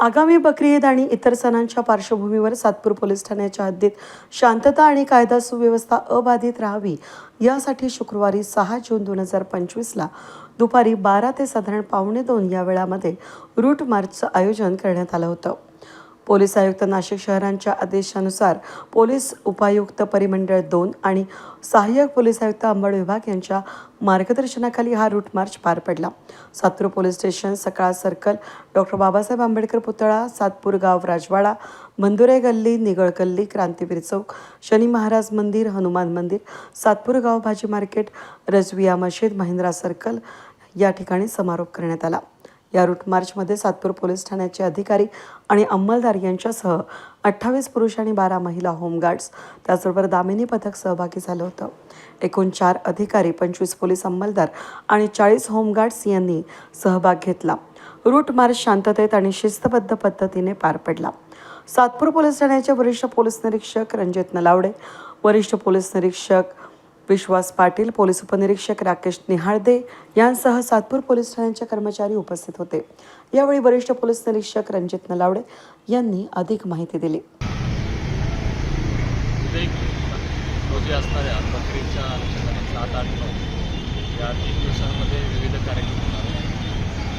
आगामी बकरी ईद आणि इतर सणांच्या पार्श्वभूमीवर सातपूर पोलीस ठाण्याच्या हद्दीत शांतता आणि कायदा सुव्यवस्था अबाधित राहावी यासाठी शुक्रवारी सहा जून दोन हजार पंचवीसला दुपारी बारा ते साधारण पावणे दोन या वेळामध्ये रूट मार्चचं आयोजन करण्यात आलं होतं. पोलीस आयुक्त नाशिक शहरांच्या आदेशानुसार पोलीस उपायुक्त परिमंडळ दोन आणि सहाय्यक पोलीस आयुक्त अंबड विभाग यांच्या मार्गदर्शनाखाली हा रूट मार्च पार पडला. Satpur police station Sakal circle doctor Babasaheb Ambedkar पुतळा सातपूर गाव राजवाडा बंधुरे गल्ली निगळ गल्ली क्रांतीवीर चौक शनी महाराज मंदिर हनुमान मंदिर सातपूर गाव भाजी मार्केट रजविया मशीद महिंद्रा सर्कल या ठिकाणी समारोप करण्यात आला. या रूट मार्चमध्ये सातपूर पोलीस ठाण्याचे अधिकारी आणि अंमलदार यांच्यासह अठ्ठावीस पुरुष आणि बारा महिला होमगार्ड्स त्याचबरोबर दामिनी पथक सहभागी झालं होतं. एकूण चार अधिकारी पंचवीस पोलीस अंमलदार आणि चाळीस होमगार्ड्स यांनी सहभाग घेतला. रूट मार्च शांततेत आणि शिस्तबद्ध पद्धतीने पार पडला. सातपूर पोलीस ठाण्याचे वरिष्ठ पोलीस निरीक्षक रणजित नलावडे वरिष्ठ पोलीस निरीक्षक विश्वास पाटील पोलीस उपनिरीक्षक राकेश निहाळदे यांसह सातपूर पोलीस ठाण्याचे कर्मचारी उपस्थित होते. यावेळी वरिष्ठ पोलीस निरीक्षक रणजित नलावडे यांनी अधिक माहिती दिली. रोजी असणाऱ्या बकरीच्या अनुषंगाने सात आठ नऊ या तीन दिवसांमध्ये विविध कार्यक्रम होणार आहेत.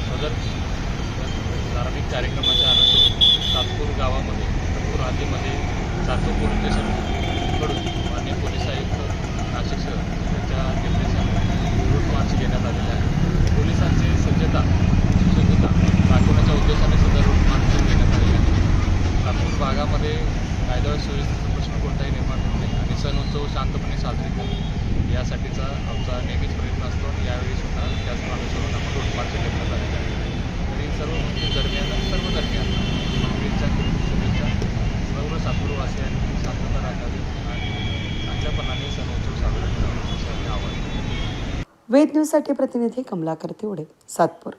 सदर धार्मिक कार्यक्रमाच्या अनुषंगाने सातपूर गावामध्ये सातपूर हद्दीमध्ये सातपूर पोलीस स्टेशनकडून मान्य पोलीस आयुक्त नाशिक शहर यांच्या निर्देशाने रूट मार्च घेण्यात आलेले आहे पोलिसांची सज्जता सुसज्जता दाखवण्याच्या उद्देशाने सुद्धा रूट मार्च घेण्यात आलेले आहे नागपूर भागामध्ये कायदा सुव्यवस्थेचा प्रश्न कोणताही निर्माण होत नाही. आणि सण उत्सव शांतपणे साजरे करणे यासाठीचा आमचा नेहमीच प्रयत्न असतो. आणि यावेळी सुद्धा त्याच अनुसरून आपण रोड मार्च घेतला झालेला आहे तरी सर्व म्हणजे दरम्यान सर्व दरम्यान मंत्रींच्या शुभेच्छा. सर्व सातूरवासियांनी शांतता राखावी आणि चांगल्यापणाने सण उत्सव साजरा करावा असं मी आवाहन वेद न्यूजसाठी प्रतिनिधी कमलाकर तिवडे सातपूर.